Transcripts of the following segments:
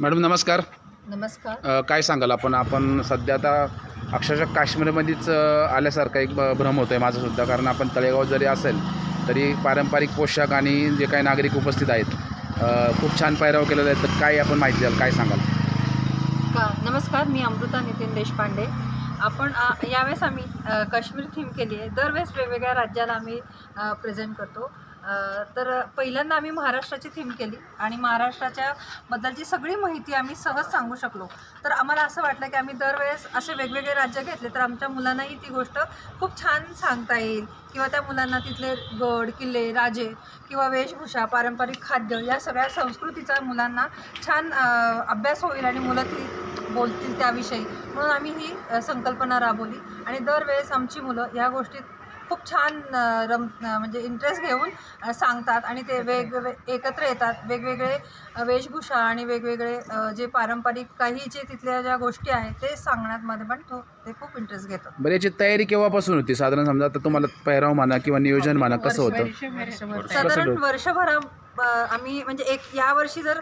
Madam नमस्कार. नमस्कार. अ, काय सांगाल आपण? आपण सध्या आता अक्षरशः काश्मीरमध्येच अ, आल्यासारखा एक ब- भ्रम होतो आहे माझासुद्धा कारण आपण तळेगाव जरी असेल तरी पारंपरिक पोशाख आणि जे काही नागरिक उपस्थित आहेत अ, खूप छान पायराव केलेला आहे. तर काय आपण माहिती द्याल? काय सांगाल? का नमस्कार. मी अमृता नितीन देशपांडे. आपण यावेळेस आम्ही अ, काश्मीर थीम केली आहे. दरवेळेस वेगवेगळ्या राज्याला आम्ही प्रेझेंट करतो. तर पहिल्यांदा आम्ही महाराष्ट्राची थीम केली आणि महाराष्ट्राच्या बद्दलची सगळी माहिती आम्ही सहज सांगू शकलो. तर आम्हाला असं वाटलं की आम्ही दरवेळेस असे वेगवेगळे राज्य घेतले तर आमच्या मुलांनाही ती गोष्ट खूप छान सांगता येईल. किंवा त्या मुलांना तिथले गड किल्ले राजे किंवा वेशभूषा पारंपरिक खाद्य या सगळ्या संस्कृतीचा मुलांना छान अभ्यास होईल आणि मुलं ती बोलतील त्याविषयी. म्हणून आम्ही ही संकल्पना राबवली. आणि दरवेळेस आमची मुलं या गोष्टीत खूप छान रम म्हणजे इंटरेस्ट घेऊन सांगतात आणि ते वेगवेगळे एकत्र येतात. वेगवेगळे वेशभूषा आणि वेगवेगळे जे पारंपरिक काही जे तिथल्या ज्या गोष्टी आहेत ते सांगण्यामध्ये पण तो ते खूप इंटरेस्ट घेतात बरं याची तयारी केव्हापासून होती? साधारण समजा आता तुम्हाला पहिराव म्हणा किंवा नियोजन म्हणा कसं होतं? साधारण? वर्षभरा आम्ही म्हणजे एक यावर्षी जर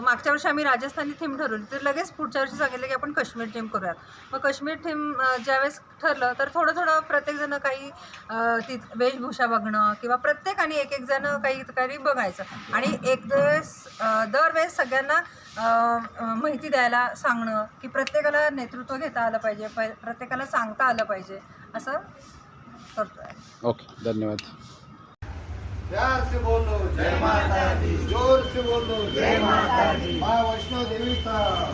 मागच्या वर्षी आम्ही राजस्थानी थीम ठरवली तर लगेच पुढच्या वर्षी सांगितलं की आपण काश्मीर थीम करूयात. मग काश्मीर थीम ज्यावेळेस ठरलं तर थोडं थोडं प्रत्येकजण काही ती वेशभूषा बघणं किंवा प्रत्येकाने एक एक जण काही काही बघायचं. आणि एक वेळेस दरवेळेस सगळ्यांना माहिती द्यायला सांगणं की प्रत्येकाला नेतृत्व घेता आलं पाहिजे प प्रत्येकाला सांगता आलं पाहिजे असं करतो ओके धन्यवाद. प्यार से बोलो जय माता दी जोर से बोलो जय माता दी माँ वैष्णो देवी का।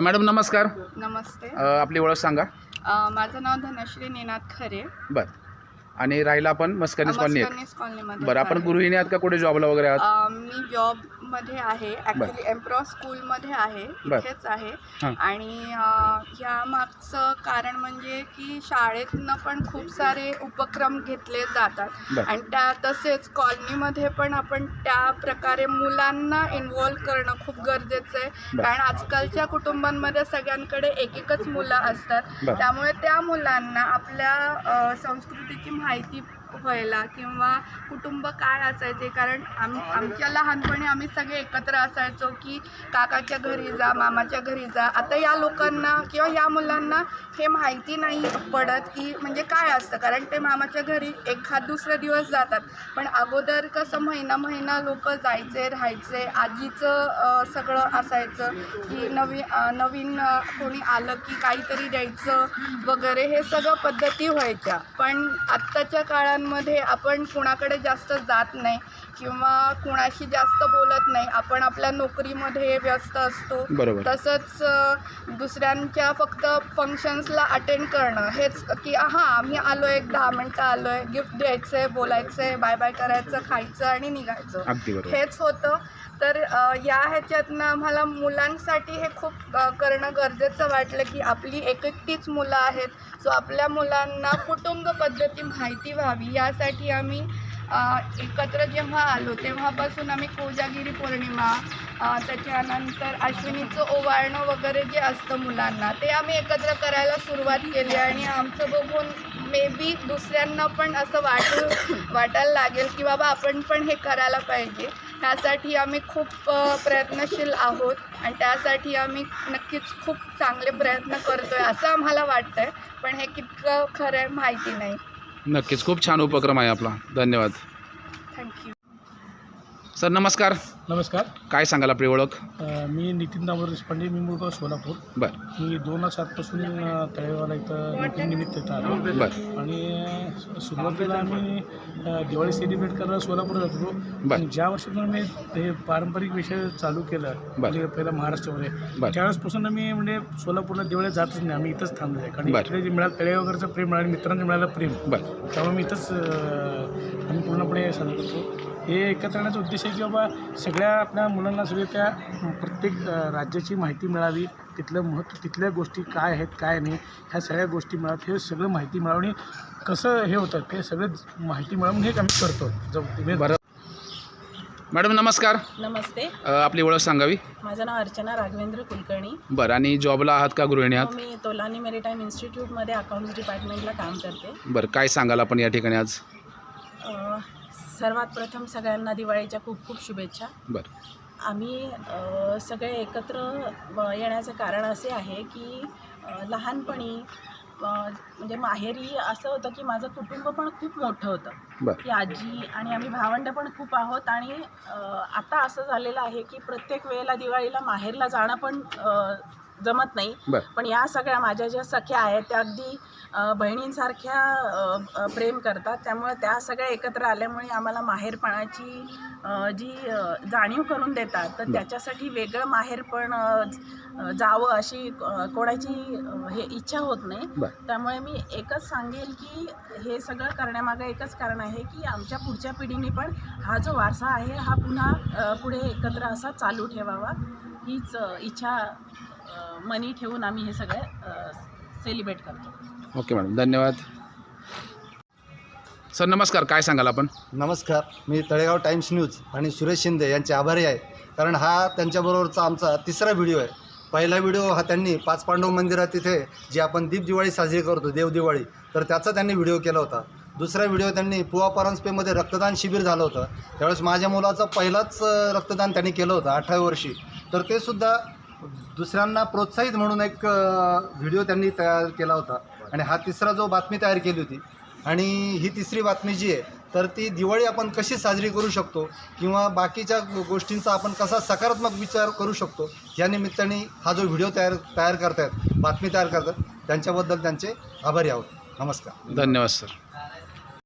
मॅडम नमस्कार. नमस्ते. अ, आपली ओळख सांगा. अ, माझं नाव धनश्री निनाद खरे. बरं. आणि राहिला आपण मस्कनीस कॉलनी कॉलनीमध्ये बरं आपण. गृहिणी आहात का? कुठे जॉबला वगैरे आहात? अ, मी जॉब मध्ये आहे ऍक्च्युली एम्प्रो स्कूलमध्ये आहे बर. इथेच आहे हां. आणि अ, ह्या मागचं कारण म्हणजे की शाळेतनं पण खूप सारे उपक्रम घेतले जातात बर. आणि त्या तसेच कॉलनीमध्ये पण आपण त्या प्रकारे मुलांना इन्व्हॉल्व करणं खूप गरजेचं आहे बर. कारण आजकालच्या कुटुंबांमध्ये सगळ्यांकडे एक एकच मुलं असतात बर. त्यामुळे त्या मुलांना आपल्या अ, संस्कृतीची माहिती व्हायला किंवा कुटुंब काय असायचे? कारण आम आमच्या लहानपणी आम्ही सगळे एकत्र असायचो की काकाच्या घरी जा मामाच्या घरी जा. आता या लोकांना किंवा या मुलांना हे माहिती नाही पडत की म्हणजे काय असतं? कारण ते मामाच्या घरी एखाद दुसरे दिवस जातात. पण अगोदर कसं महिना महिना लोक जायचे राहायचे. आजीचं सगळं असायचं की नवी नवीन कोणी आलं की काहीतरी द्यायचं वगैरे हे सगळं पद्धती व्हायच्या. पण आत्ताच्या काळांमध्ये आपण कुणाकडे जास्त जात नाही किंवा कुणाशी जास्त बोलत नाही आपण आपल्या नोकरीमध्ये व्यस्त असतो. बरोबर. तसंच अ, दुसऱ्यांच्या फक्त फंक्शन्सला अटेंड करणं हेच की हां आम्ही आलो एक दहा मिनटं आलो आहे गिफ्ट द्यायचं आहे बोलायचं आहे बाय बाय करायचं खायचं आणि निघायचं. अगदी बरोबर. हेच होतं. तर अ, या ह्याच्यातनं आम्हाला मुलांसाठी हे खूप अ, करणं गरजेचं वाटलं की आपली एक एकटीच मुलं आहेत. सो आपल्या मुलांना कुटुंब पद्धती माहिती व्हावी. यासाठी आम्ही एकत्र जेव्हा आलो तेव्हापासून आम्ही कोजागिरी पौर्णिमा त्याच्यानंतर अश्विनीचं ओवाळणं वगैरे जे असतं मुलांना ते आम्ही एकत्र करायला सुरुवात केली. आणि आमचं बघून मे बी दुसऱ्यांना पण असं वाटू वाटायला लागेल की बाबा आपण पण हे करायला पाहिजे. त्यासाठी आम्ही खूप प्रयत्नशील आहोत. आणि त्यासाठी आम्ही नक्कीच खूप चांगले प्रयत्न करतो आहे असं आम्हाला वाटतं आहे पण हे कितकं खरं आहे माहिती नाही. नक्कीच. खूप छान उपक्रम आहे आपला. धन्यवाद. सर नमस्कार. नमस्कार. काय सांगाल आपली ओळख? अ, मी नितीन दामोदर देशपांडे मी मुळगाव सोलापूर. बरं. मी दोन हजार सातपासून अ, तळेगावला इथं नोकरीनिमित्त इथं आलो. बरं. आणि सुरुवातीला आम्ही अ, दिवाळी सेलिब्रेट करायला सोलापूर जात. होतो बर. आणि ज्या वर्षीपासून मी हे पारंपरिक विषय चालू केलं. म्हणजे पहिला महाराष्ट्रामध्ये बर. त्यावेळेसपासून मी म्हणजे सोलापूरला दिवाळीला जातच नाही. आम्ही इथंच थांबलो आहे. कारण बर. इकडे जे मिळालं तळेगावकरचं प्रेम मिळालं मित्रांचं मिळालं प्रेम. बरं. त्यामुळे मी इथंच अ, आम्ही पूर्णपणे साजरा करतो हे एकत्र येण्याचा उद्देश आहे की बाबा सगळ्या आपल्या मुलांना सगळे त्या प्रत्येक राज्याची माहिती मिळावी. तिथलं महत्त्व तिथल्या गोष्टी काय आहेत काय नाही ह्या सगळ्या गोष्टी मिळाव्यात. हे सगळं माहिती मिळवणे कसं हे होतं ते सगळं माहिती मिळवून हे आम्ही करतो. बरं. मॅडम नमस्कार. नमस्ते. आपली ओळख सांगावी? माझं नाव अर्चना राघवेंद्र कुलकर्णी. बरं आणि जॉबला आहात का गृहिणी आहात? मी तोलानी मेरीटाईम इन्स्टिट्यूटमध्ये अकाउंट्स डिपार्टमेंटला काम करते. बरं काय सांगाल आपण या ठिकाणी आज? सर्वात प्रथम सगळ्यांना दिवाळीच्या खूप खूप शुभेच्छा. बरं. आम्ही अ, सगळे एकत्र अ, येण्याचं कारण असे आहे की अ, लहानपणी अ, म्हणजे माहेरी असं होतं की माझं कुटुंब पण खूप मोठं होतं. बरं. की आजी आणि आम्ही भावंड पण खूप आहोत आणि अ, आता असं झालेलं आहे की प्रत्येक वेळेला दिवाळीला माहेरला जाणं पण अ, जमत नाही. बरं. पण या सगळ्या माझ्या ज्या सख्या आहेत त्या अगदी अ, बहिणींसारख्या अ, अ, प्रेम करतात. त्यामुळे त्या सगळ्या एकत्र आल्यामुळे आम्हाला माहेरपणाची अ, जी अ, जाणीव करून देतात तर. त्याच्यासाठी वेगळं माहेर पण अ, अ, जावं अशी अ, कोणाची अ, हे इच्छा होत नाही. बरं. त्यामुळे मी एकच सांगेल की हे सगळं करण्यामागं एकच कारण आहे की आमच्या पुढच्या पिढीने पण हा जो वारसा आहे हा पुन्हा अ, पुढे एकत्र असा चालू ठेवावा. हीच अ, इच्छा मनी ठेवून आम्ही हे सगळं सेलिब्रेट करतो. ओके मॅडम धन्यवाद. सर नमस्कार. काय सांगाल आपण? नमस्कार. मी तळेगाव टाइम्स न्यूज आणि सुरेश शिंदे यांचे आभारी आहे. कारण हा त्यांच्याबरोबरचा आमचा तिसरा व्हिडिओ आहे. पहिला व्हिडिओ हा त्यांनी पाच पांडव मंदिरात तिथे जी आपण दीप दिवाळी साजरी करतो देव दिवाळी तर त्याचा त्यांनी व्हिडिओ केला होता. दुसरा व्हिडिओ त्यांनी पुवा परांजपेमध्ये रक्तदान शिबिर झालं होतं. त्यावेळेस माझ्या मुलाचं पहिलाच रक्तदान त्यांनी केलं होतं अठराव्या वर्षी. तर ते सुद्धा दुसऱ्यांना प्रोत्साहित म्हणून एक व्हिडिओ त्यांनी तयार केला होता. आणि हा तिसरा जो बातमी तयार केली होती आणि ही तिसरी बातमी जी आहे तर ती दिवाळी आपण कशी साजरी करू शकतो किंवा बाकीच्या गोष्टींचा आपण कसा सकारात्मक विचार करू शकतो या निमित्ताने हा जो व्हिडिओ तयार तयार करतायत बातमी तयार करतात त्यांच्याबद्दल त्यांचे आभारी आहोत. नमस्कार. धन्यवाद सर.